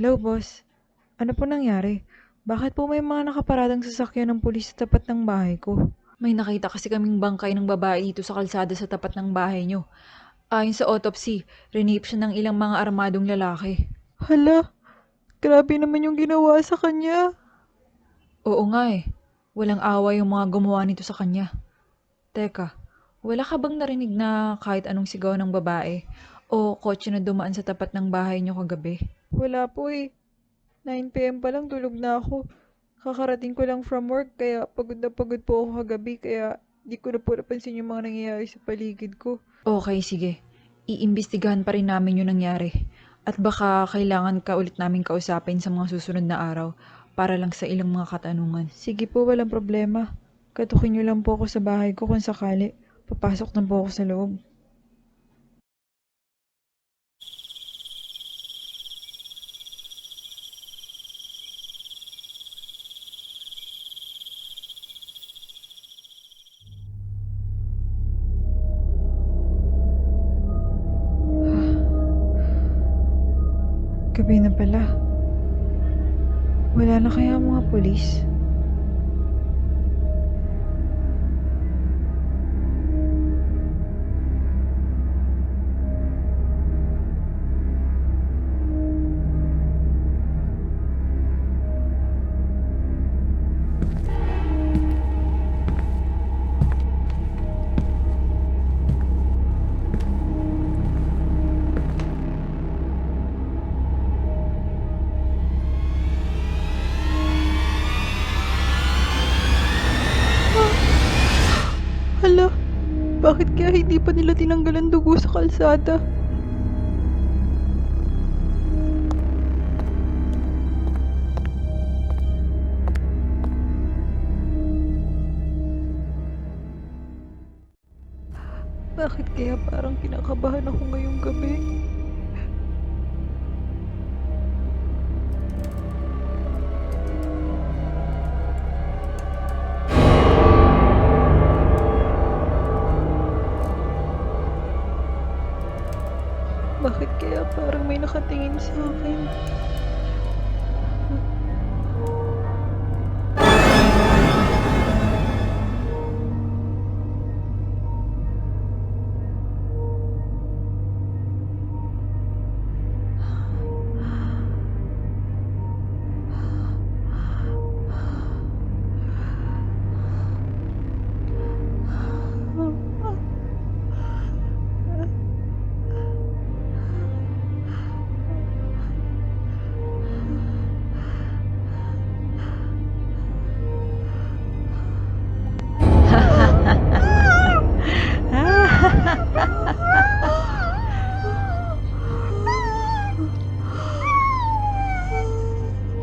Hello, boss. Ano po nangyari? Bakit po may mga nakaparadang sasakyan ng pulis sa tapat ng bahay ko? May nakita kasi kaming bangkay ng babae dito sa kalsada sa tapat ng bahay nyo. Ayon sa autopsy, rinape siya ng ilang mga armadong lalaki. Hala, grabe naman yung ginawa sa kanya. Oo nga eh. Walang awa yung mga gumawa nito sa kanya. Teka, wala ka bang narinig na kahit anong sigaw ng babae o kotse na dumaan sa tapat ng bahay nyo kagabi? Wala po eh. 9pm pa lang tulog na ako. Kakarating ko lang from work kaya pagod na pagod po ako kagabi kaya di ko na po napansin yung mga nangyayari sa paligid ko. Okay, sige. Iimbestigahan pa rin namin yung nangyari. At baka kailangan ka ulit namin kausapin sa mga susunod na araw para lang sa ilang mga katanungan. Sige po, walang problema. Katukin niyo lang po ako sa bahay ko kung sakali. Papasok na po ako sa loob. Gabi na pala. Wala na kaya mga polis? Bakit kaya hindi pa nila tinanggalan dugo sa kalsada? Bakit kaya parang kinakabahan ako ngayong gabi? Bakit kaya parang may nakatingin sa akin?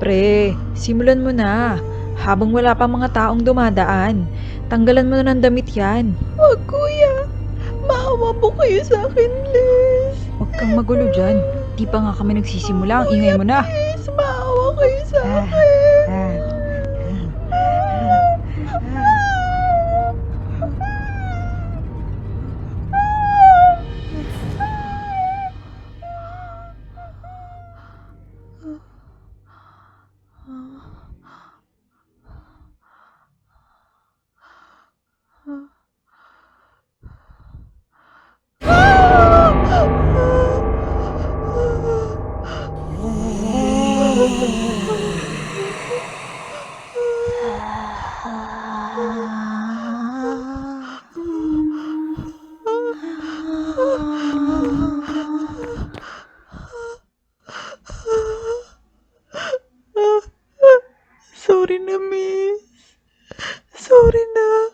Pre, simulan mo na. Habang wala pa mga taong dumadaan, tanggalan mo na ng damit yan. Wag kuya! Maawa po kayo sa akin, please! Huwag kang magulo dyan. Di pa nga kami nagsisimula. Ang ingay mo na. Please, maawa kayo sa Ah. akin! Sorry na, miss. Sorry na.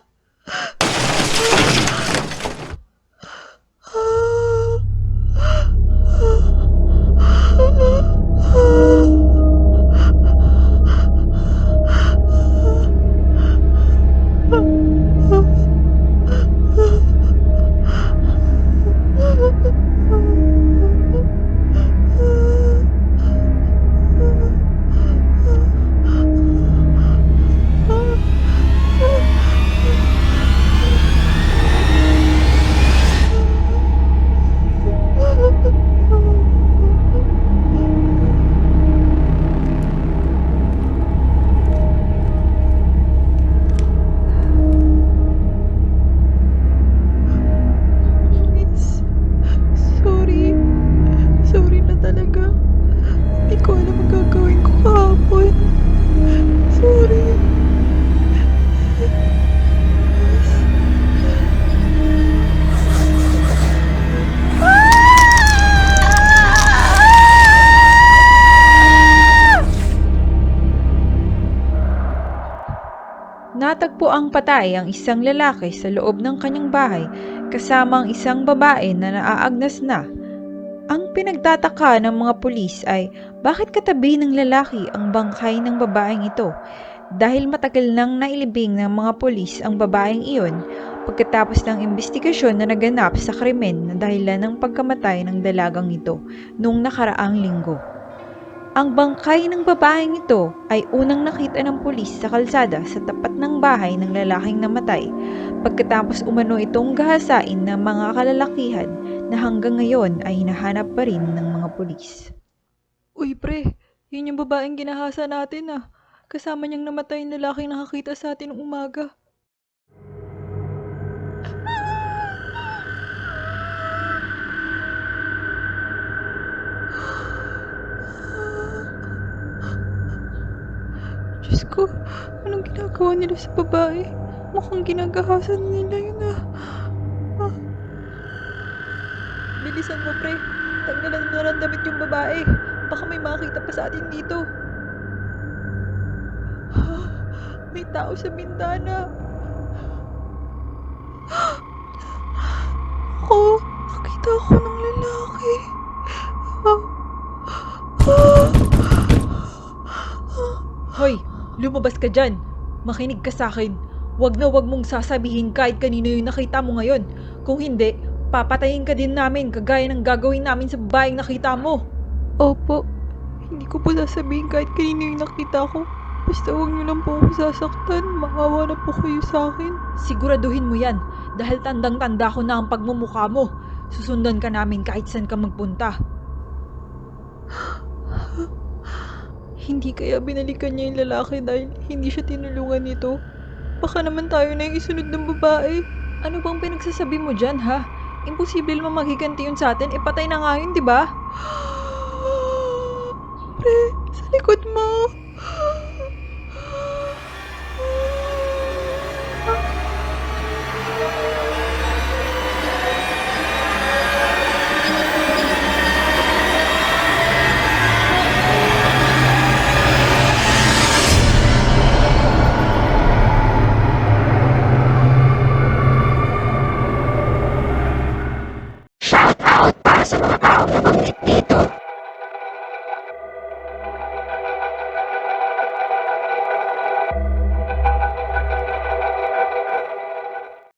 Natagpo ang patay ang isang lalaki sa loob ng kanyang bahay kasama ang isang babae na naaagnas na. Ang pinagtataka ng mga pulis ay bakit katabi ng lalaki ang bangkay ng babaeng ito dahil matagal nang nailibing ng mga pulis ang babaeng iyon pagkatapos ng investigasyon na naganap sa krimen na dahilan ng pagkamatay ng dalagang ito noong nakaraang linggo. Ang bangkay ng babaeng ito ay unang nakita ng pulis sa kalsada sa tapat ng bahay ng lalaking namatay pagkatapos umano itong gahasain ng mga kalalakihan na hanggang ngayon ay hinahanap pa rin ng mga pulis. Uy, pre, yun yung babaeng ginahasa natin ah. Kasama niyang namatay yung lalaking nakakita sa atin ng umaga. Diyos ko, anong ginagawa nila sa babae? Mukhang ginagahasan nila yun ah. Ah. Bilisan mo, pre. Tanggalan mo ng damit yung babae. Baka may makita pa sa atin dito. Ah, May tao sa bintana. Ako, nakita ako ng lumabas ka dyan. Makinig ka sa akin. Huwag na huwag mong sasabihin kahit kanino yung nakita mo ngayon. Kung hindi, papatayin ka din namin kagaya ng gagawin namin sa babaeng nakita mo. Opo, hindi ko po sasabihin kahit kanino yung nakita ko. Basta huwag niyo lang po ako sasaktan. Maawa na po kayo sa akin. Siguraduhin mo yan dahil tandang-tanda ko na ang pagmumukha mo. Susundan ka namin kahit saan ka magpunta. Hindi kaya binalikan niya yung lalaki dahil hindi siya tinulungan nito. Baka naman tayo na yung isunod ng babae. Ano bang pinagsasabi mo dyan, ha? Imposible mo maghiganti yun sa atin. Ipatay na nga yun, di ba? Pre, sa likod mo.